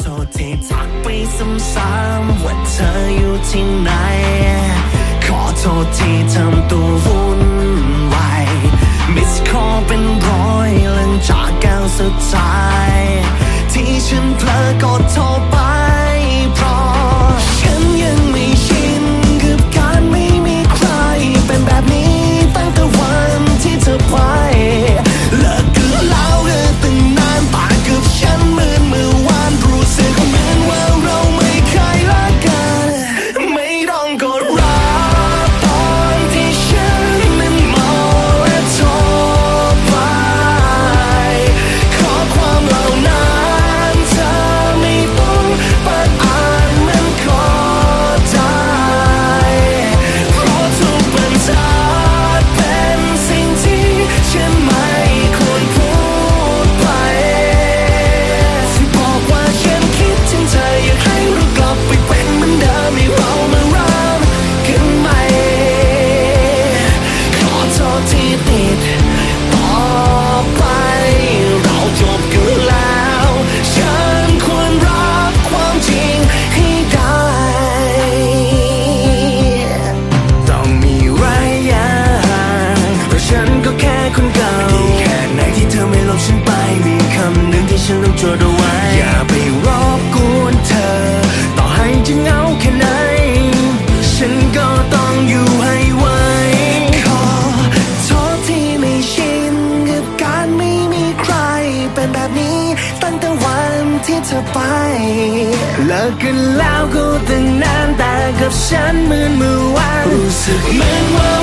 โทษที่ทักไปซ้ำๆว่าเธออยู่ที่ไหน ขอโทษที่ทำตัววุ่นวายมิสคอเป็นร้อยหลังจากแก้วสุดท้าย ดเอาไว้ อย่าไปรบกวนเธอ ต่อให้จะเหงาแค่ไหน ฉันก็ต้องอยู่ให้ไหวขอโทษที่ไม่ชินกับการไม่มีใคร เป็นแบบนี้ตั้งแต่วันที่เธอไป เลิกกันแล้วก็ตั้งนานแต่กับฉันเหมือนเมื่อวานรู้สึกเหมือนว่า